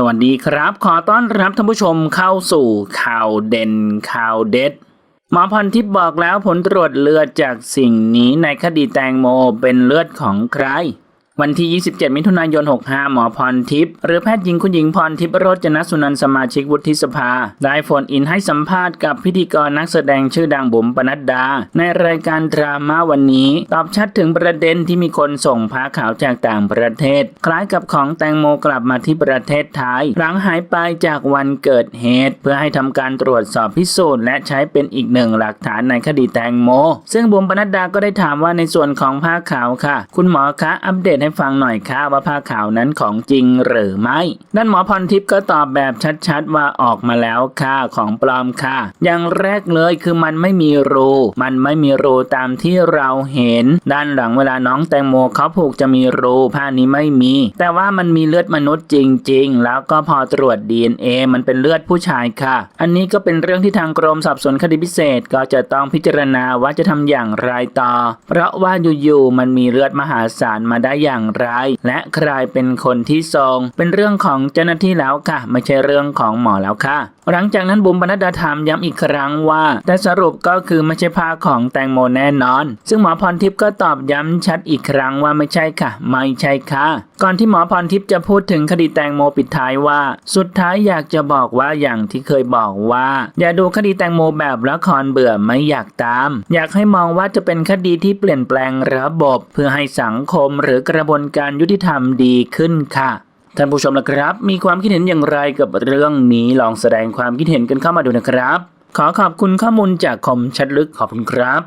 สวัสดีครับ ขอต้อนรับท่านผู้ชมเข้าสู่ข่าวเด่นข่าวเด็ด หมอพรทิพย์บอกแล้วผลตรวจเลือดจากสิ่งนี้ในคดีแตงโมเป็นเลือดของใคร วันที่ 27 มิถุนายน 65 หมอพรทิพย์หรือแพทย์หญิงคุณหญิงพรทิพย์โรจนสุนันสมาชิกวุฒิสภา ได้โฟนอินให้สัมภาษณ์กับพิธีกรนักแสดงชื่อดังบุ๋มปนัดดา ในรายการดราม่าวันนี้ ตอบชัดถึงประเด็นที่มีคนส่งผ้าขาวจากต่างประเทศ คล้ายกับของแตงโมกลับมาที่ประเทศไทยหลังหายไปจากวันเกิดเหตุ เพื่อให้ทำการตรวจสอบพิสูจน์และใช้เป็นอีกหนึ่งหลักฐานในคดีแตงโม ซึ่งบุ๋มปนัดดาก็ได้ถามว่าในส่วนของผ้าขาวค่ะ คุณหมอคะอัปเดตให้ฟังหน่อยค่ะว่าผ้าขาวนั้นของจริงหรือไม่ด้านหมอพรทิพย์ก็ตอบแบบชัดๆว่าออกมาแล้วค่ะของปลอมค่ะ อย่างแรกเลยคือมันไม่มีรู มันไม่มีรูตามที่เราเห็น ด้านหลังเวลาน้องแตงโมเขาผูกจะมีรูผ้านี้ไม่มี แต่ว่ามันมีเลือดมนุษย์จริง ๆ แล้วก็พอตรวจ DNA มันเป็นเลือดผู้ชายค่ะ อันนี้ก็เป็นเรื่องที่ทางกรมสอบสวนคดีพิเศษก็จะต้องพิจารณาว่าจะทำอย่างไรต่อ เพราะว่าอยู่ๆมันมีเลือดมหาศาลมาได้อย่างไร และใครเป็นคนที่ส่งเป็นเรื่องของเจ้าหน้าที่แล้วค่ะ ไม่ใช่เรื่องของหมอแล้วค่ะ หลังจากนั้นบุ๋มบรรดาถามย้ำอีกครั้งว่า แต่สรุปก็คือไม่ใช่ผ้าของแตงโมแน่นอน ซึ่งหมอพรทิพย์ก็ตอบย้ำชัดอีกครั้งว่าไม่ใช่ค่ะ ไม่ใช่ค่ะ ก่อนที่หมอพรทิพย์จะพูดถึงคดีแตงโมปิดท้ายว่า สุดท้ายอยากจะบอกว่าอย่างที่เคยบอกว่า อย่าดูคดีแตงโมแบบละครเบื่อไม่อยากตาม อยากให้มองว่าจะเป็นคดีที่เปลี่ยนแปลงระบบ เพื่อให้สังคมหรือกระบวนการยุติธรรมดีขึ้นค่ะ ท่านผู้ชมนะครับ มีความคิดเห็นอย่างไรกับเรื่องนี้ลองแสดงความคิดเห็นกันเข้ามาดูนะครับ ขอขอบคุณข้อมูลจากคมชัดลึกขอบคุณครับ